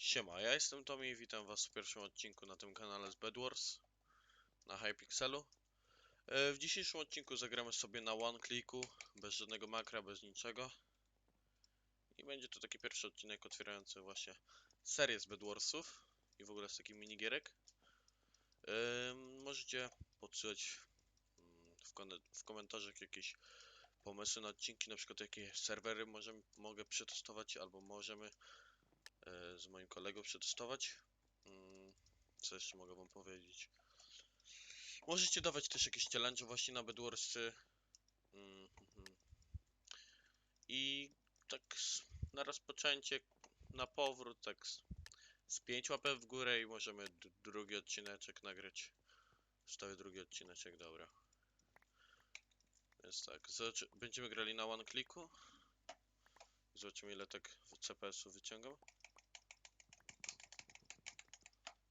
Siema, ja jestem Tommy i witam was w pierwszym odcinku na tym kanale z Bedwars na Hypixelu. E, W dzisiejszym odcinku zagramy sobie na one clicku, bez żadnego makra, bez niczego. I będzie to taki pierwszy odcinek otwierający właśnie serię z Bedwarsów i w ogóle z takich minigierek. E, Możecie podsyłać mm, w, komentarzach jakieś pomysły na odcinki, na przykład jakie serwery możemy, mogę przetestować, albo możemy z moim kolegą przetestować. Mm, Co jeszcze mogę wam powiedzieć? Możecie dawać też jakieś challenge właśnie na Bedwarsy. Mm, mhm. I tak na rozpoczęcie, na powrót, tak z, z pięć łapek w górę i możemy drugi odcineczek nagrać. Wstawię drugi odcineczek, dobra. Więc tak, będziemy grali na one clicku. Zobaczymy ile tak CPS-u wyciągam.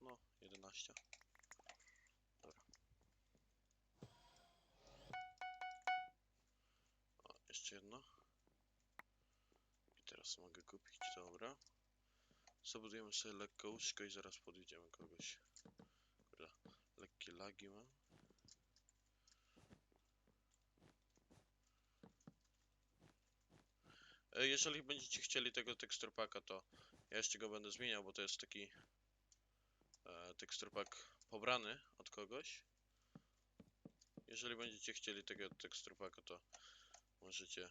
No, 11. Dobra. O, jeszcze jedno. I teraz mogę kupić, dobra. Zabudujemy sobie lekko łóżko i zaraz podjedziemy kogoś. Kurde, lekkie lagi mam. E, Jeżeli będziecie chcieli tego teksturpaka, to ja jeszcze go będę zmieniał, bo to jest taki teksturpak pobrany od kogoś. Jeżeli będziecie chcieli tego teksturpaka, to możecie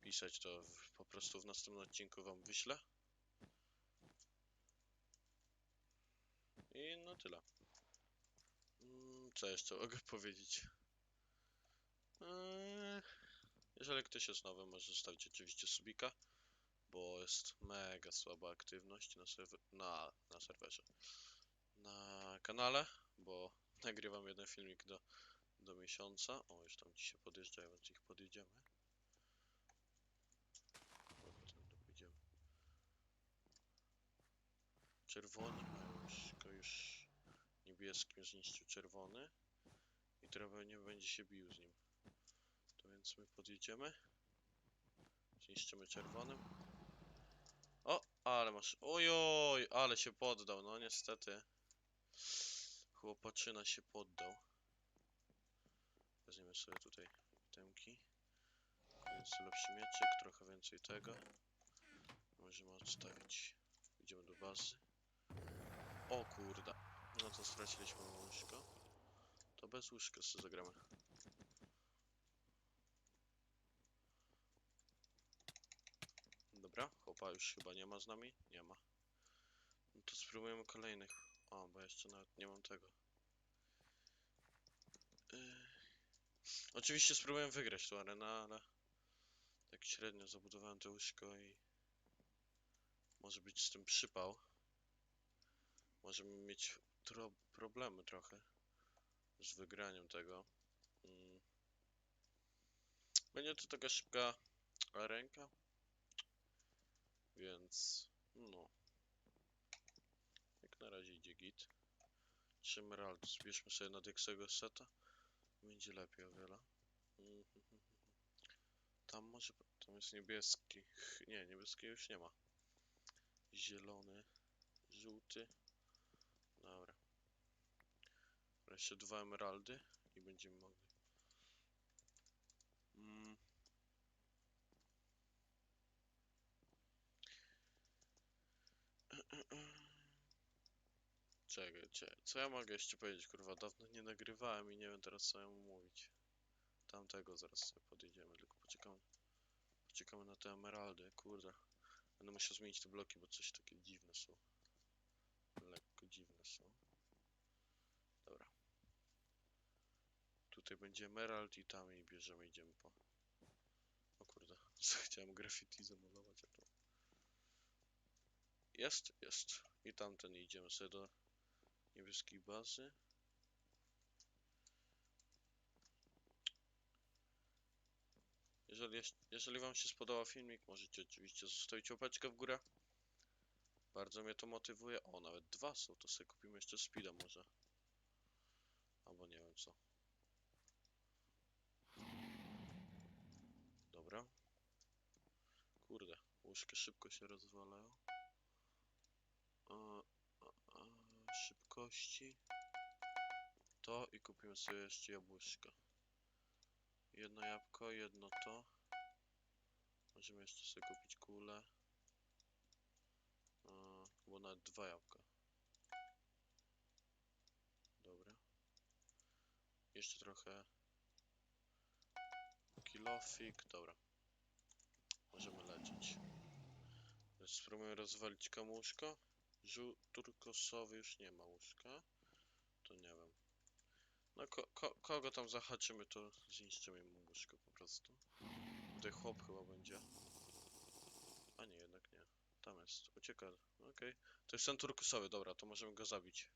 pisać to w, po prostu w następnym odcinku wam wyślę. I no tyle. Mm, Co jeszcze mogę powiedzieć? Eee, Jeżeli ktoś jest nowy, może zostawić oczywiście subika, bo jest mega słaba aktywność na, serwer, na, na serwerze. Na kanale, bo nagrywam jeden filmik do, do miesiąca. O, już tam dzisiaj podjeżdżają, więc ich podjedziemy. Czerwoni mają już, go już niebieskim zniszczył czerwony i trochę nie będzie się bił z nim. To więc my podjedziemy. Zniszczymy czerwonym. O, ale masz. Ojoj, ale się poddał. No niestety. Chłopaczyna się poddał. Weźmiemy sobie tutaj itemki. Nieco lepszy mieczyk, trochę więcej tego. Możemy odstawić. Idziemy do bazy. O kurde. No to straciliśmy łóżko. To bez łóżka sobie zagramy. Dobra, chłopa już chyba nie ma z nami? Nie ma. No to spróbujemy kolejnych. O, bo jeszcze nawet nie mam tego. Yy. Oczywiście spróbuję wygrać tą arenę, ale tak średnio zabudowałem to łóżko i może być z tym przypał. Możemy mieć tro problemy trochę z wygraniem tego. Mm. Będzie to taka szybka ręka, więc no. Na razie idzie git. 3 emeraldy. Zbierzmy sobie na Dexego seta. Będzie lepiej o wiele. Mhm. Tam może... Tam jest niebieski. Nie, niebieski już nie ma. Zielony. Żółty. Dobra. Jeszcze dwa emeraldy i będziemy mogli. Mm. Czekaj, czekaj, co ja mogę jeszcze powiedzieć, kurwa, dawno nie nagrywałem i nie wiem teraz co ja mu mówić. Tamtego zaraz sobie podjedziemy, tylko poczekamy. Poczekamy na te emeraldy, kurde. Będę musiał zmienić te bloki, bo coś takie dziwne są. Lekko dziwne są. Dobra. Tutaj będzie emerald i tam i bierzemy, idziemy po... O kurde, chciałem graffiti zamalować, a to... Jest, jest. I tamten idziemy sobie do niebieskiej bazy. Jeżeli, jeżeli wam się spodobał filmik, możecie oczywiście zostawić łapeczkę w górę. Bardzo mnie to motywuje. O, nawet dwa są, to sobie kupimy jeszcze speeda może. Albo nie wiem co. Dobra. Kurde, łóżka szybko się rozwalają. O, kości. To i kupimy sobie jeszcze jabłuszko. Jedno jabłko, jedno to. Możemy jeszcze sobie kupić kulę. Bo nawet dwa jabłka. Dobra. Jeszcze trochę kilofik, dobra. Możemy lecieć. Więc spróbujemy rozwalić kamuszko. Żół turkosowy już nie ma łóżka. To nie wiem. No ko ko kogo tam zahaczymy, to zniszczymy mu łóżko po prostu. Tutaj chłop chyba będzie. A nie, jednak nie. Tam jest. Ucieka. Okej. To jest ten turkusowy, dobra, to możemy go zabić.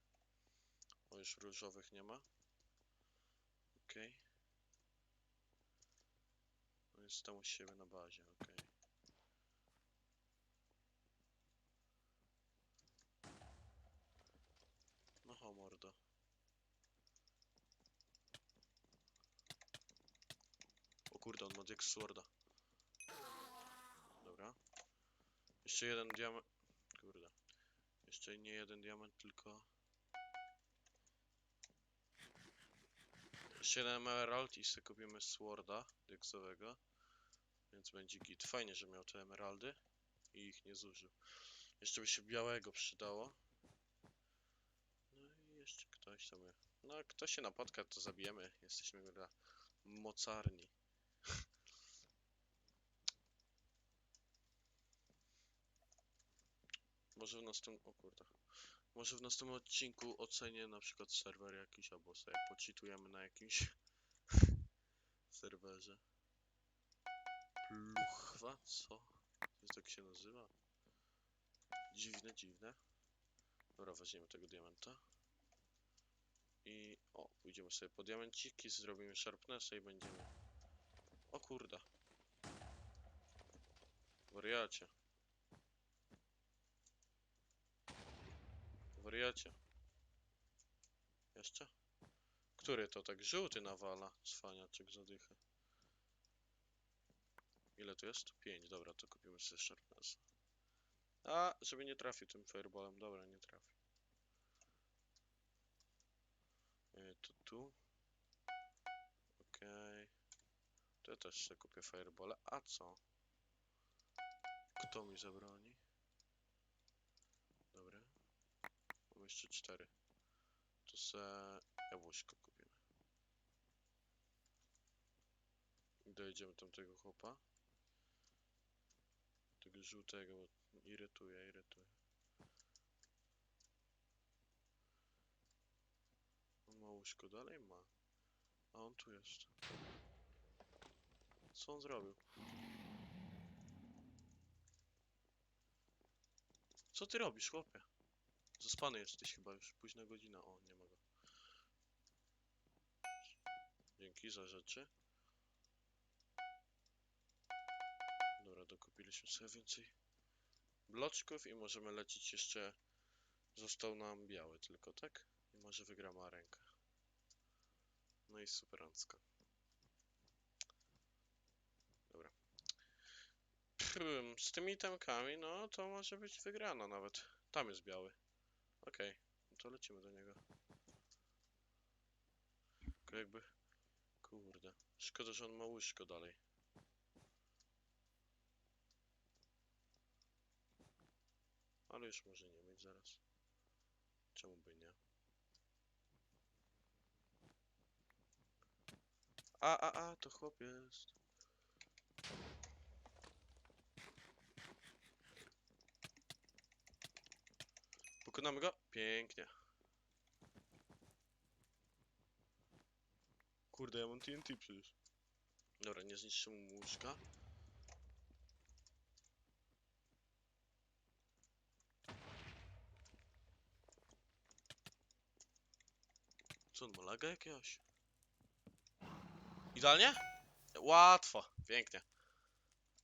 O, już różowych nie ma. Okej. No jest tam u siebie na bazie, okej. Sworda. Dobra. Jeszcze jeden diament. Kurde. Jeszcze nie jeden diament, tylko... Jeszcze jeden emerald i sobie kupimy Sworda Dexowego. Więc będzie git. Fajnie, że miał te emeraldy i ich nie zużył. Jeszcze by się białego przydało. No i jeszcze ktoś tam. No, kto się napotka, to zabijemy. Jesteśmy mega mocarni. Może w następnym. O kurde. Może w następnym odcinku ocenię na przykład serwer jakiś, albo sobie poczytujemy na jakimś serwerze. Pluchwa? Co? To tak się nazywa? Dziwne, dziwne. Dobra, weźmiemy tego diamenta. I o, pójdziemy sobie po diamenciki, zrobimy sharpnessa i będziemy... O kurde. Wariacie. Wariacie. Jeszcze? Który to tak żółty nawala? Cwaniaczek zadychy. Ile tu jest? 5, dobra, to kupimy sobie sharpnessa. A, żeby nie trafił tym fireballem, dobra, nie trafił. E, to tu. Okej. To ja też sobie kupię fireball. A co? Kto mi zabroni? Dobra. Mam jeszcze cztery. To se jabłuszko kupimy. Dojedziemy tamtego chłopa. Tego żółtego, bo irytuje, irytuje. On ma łóżko dalej? Ma. A on tu jest. Co on zrobił? Co ty robisz, chłopie? Zaspany jesteś chyba już. Późna godzina. O, nie ma go. Dzięki za rzeczy. Dobra, dokupiliśmy sobie więcej bloczków i możemy lecieć jeszcze. Został nam biały tylko, tak? I może wygramy arenkę. No i superancko. Dobra. Z tymi temkami, no to może być wygrana nawet. Tam jest biały. Okej, to lecimy do niego. Tylko jakby... Kurde. Szkoda, że on ma łóżko dalej. Ale już może nie mieć zaraz. Czemu by nie? A, a, a, to chłop jest. Pokonamy go? Pięknie. Kurde, ja mam TNT przecież. Dobra, nie zniszczymy mu łóżka. Co on ma laga jakiegoś? Idealnie? Łatwo, pięknie.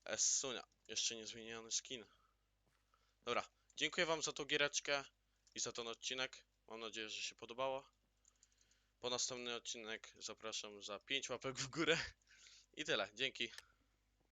Essunia, jeszcze nie zmieniony skin. Dobra, dziękuję wam za tą giereczkę i za ten odcinek. Mam nadzieję, że się podobało. Po następny odcinek zapraszam za 5 łapek w górę. I tyle, dzięki.